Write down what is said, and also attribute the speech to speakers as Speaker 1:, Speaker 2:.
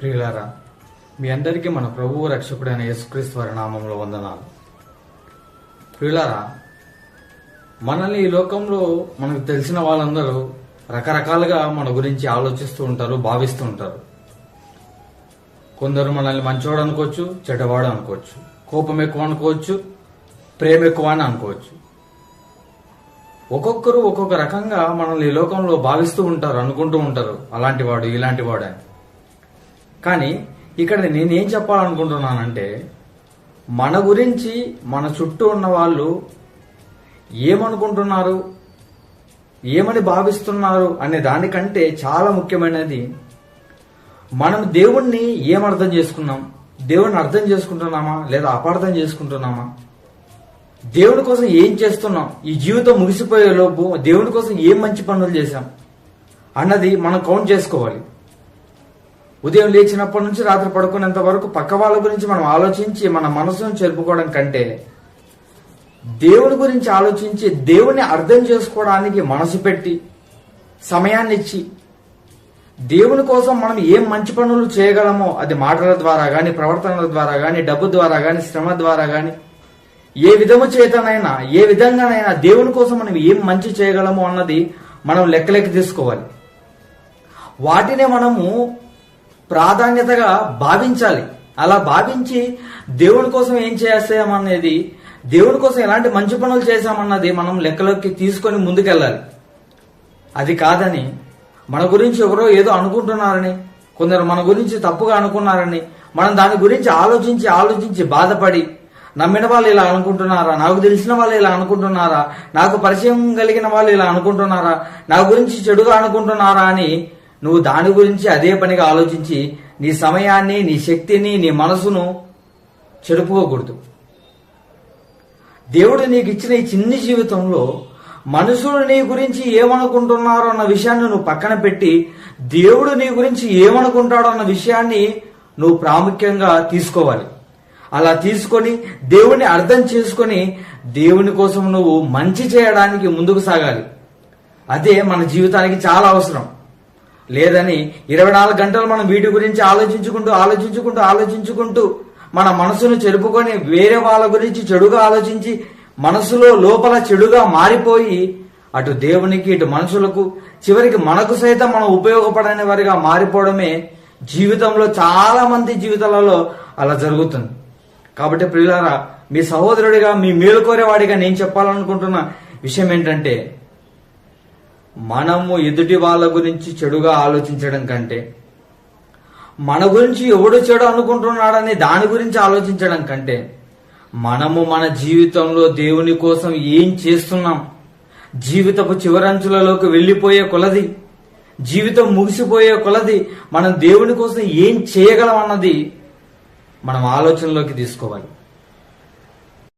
Speaker 1: ప్రియులారా మీ అందరికీ మన ప్రభువు రక్షకుడైన యేసుక్రీస్తు వారి నామంలో వందనాలు. ప్రియులారా మనల్ని ఈ లోకంలో మనకు తెలిసిన వాళ్ళందరూ రకరకాలుగా మన గురించి ఆలోచిస్తూ ఉంటారు భావిస్తూ ఉంటారు. కొందరు మనల్ని మంచివాడు అనుకోవచ్చు చెడ్డవాడు అనుకోవచ్చు కోపం ఎక్కువ అనుకోవచ్చు ప్రేమ ఎక్కువ అని అనుకోవచ్చు. ఒక్కొక్కరు ఒక్కొక్క రకంగా మనల్ని ఈ లోకంలో భావిస్తూ ఉంటారు అనుకుంటూ ఉంటారు అలాంటి వాడు ఇలాంటి వాడు అని. కానీ ఇక్కడ నేనేం చెప్పాలనుకుంటున్నానంటే మన గురించి మన చుట్టూ ఉన్న వాళ్ళు ఏమనుకుంటున్నారు? ఏమని భావిస్తున్నారు? అనే దానికంటే చాలా ముఖ్యమైనది మనం దేవుణ్ణి ఏమర్థం అర్థం చేసుకున్నాం? దేవుణ్ణి అర్థం చేసుకుంటున్నామా? లేదా అపార్థం చేసుకుంటున్నామా? దేవుడి కోసం ఏం చేస్తున్నాం? ఈ జీవితం ముగిసిపోయే లోపు దేవుడి కోసం ఏం మంచి పనులు చేశాం? అన్నది మనం కౌంట్ చేసుకోవాలి. ఉదయం లేచినప్పటి నుంచి రాత్రి పడుకునేంత వరకు పక్క వాళ్ళ గురించి మనం ఆలోచించి మన మనసును చెరుపుకోవడం కంటే దేవుని గురించి ఆలోచించి దేవుని అర్థం చేసుకోవడానికి మనసు పెట్టి సమయాన్ని ఇచ్చి దేవుని కోసం మనం ఏం మంచి పనులు చేయగలమో అది మాటల ద్వారా గాని ప్రవర్తనల ద్వారా గాని డబ్బు ద్వారా గాని శ్రమ ద్వారా గాని ఏ విధము చేతనైనా ఏ విధంగానైనా దేవుని కోసం మనం ఏం మంచి చేయగలము అన్నది మనం లెక్కలెక్క తీసుకోవాలి. వాటినే మనము ప్రాధాన్యతగా భావించాలి. అలా భావించి దేవుని కోసం ఏం చేస్తామనేది దేవుని కోసం ఎలాంటి మంచి పనులు చేశామన్నది మనం లెక్కలోకి తీసుకొని ముందుకెళ్ళాలి. అది కాదని మన గురించి ఎవరో ఏదో అనుకుంటున్నారని కొందరు మన గురించి తప్పుగా అనుకున్నారని మనం దాని గురించి ఆలోచించి ఆలోచించి బాధపడి నమ్మిన వాళ్ళు ఇలా అనుకుంటున్నారా నాకు తెలిసిన వాళ్ళు ఇలా అనుకుంటున్నారా నాకు పరిచయం కలిగిన వాళ్ళు ఇలా అనుకుంటున్నారా నా గురించి చెడుగా అనుకుంటున్నారా అని నువ్వు దాని గురించి అదే పనిగా ఆలోచించి నీ సమయాన్ని నీ శక్తిని నీ మనసును చెడుపుకోకూడదు దేవుడు నీకు ఇచ్చిన ఈ చిన్ని జీవితంలో మనుషులు నీ గురించి ఏమనుకుంటున్నారో అన్న విషయాన్ని నువ్వు పక్కన పెట్టి దేవుడు నీ గురించి ఏమనుకుంటాడో అన్న విషయాన్ని నువ్వు ప్రాముఖ్యంగా తీసుకోవాలి. అలా తీసుకొని దేవుని అర్థం చేసుకొని దేవుని కోసం నువ్వు మంచి చేయడానికి ముందుకు సాగాలి. అదే మన జీవితానికి చాలా అవసరం. లేదని ఇరవై నాలుగు గంటలు మనం వీటి గురించి ఆలోచించుకుంటూ ఆలోచించుకుంటూ ఆలోచించుకుంటూ మన మనసును చెరుపుకొని వేరే వాళ్ళ గురించి చెడుగా ఆలోచించి మనసులో లోపల చెడుగా మారిపోయి అటు దేవునికి ఇటు మనుషులకు చివరికి మనకు సైతం మనం ఉపయోగపడని వారిగా మారిపోవడమే జీవితంలో చాలా మంది జీవితాలలో అలా జరుగుతుంది. కాబట్టి ప్రియులారా మీ సహోదరుడిగా మీ మేలుకోరేవాడిగా నేను చెప్పాలనుకుంటున్న విషయం ఏంటంటే మనము ఎదుటి వాళ్ళ గురించి చెడుగా ఆలోచించడం కంటే మన గురించి ఎవడు చెడు అనుకుంటున్నాడని దాని గురించి ఆలోచించడం కంటే మనము మన జీవితంలో దేవుని కోసం ఏం చేస్తున్నాం? జీవితపు చివరంచులలోకి వెళ్ళిపోయే కొలది జీవితం ముగిసిపోయే కొలది మనం దేవుని కోసం ఏం చేయగలం అన్నది మనం ఆలోచనలోకి తీసుకోవాలి.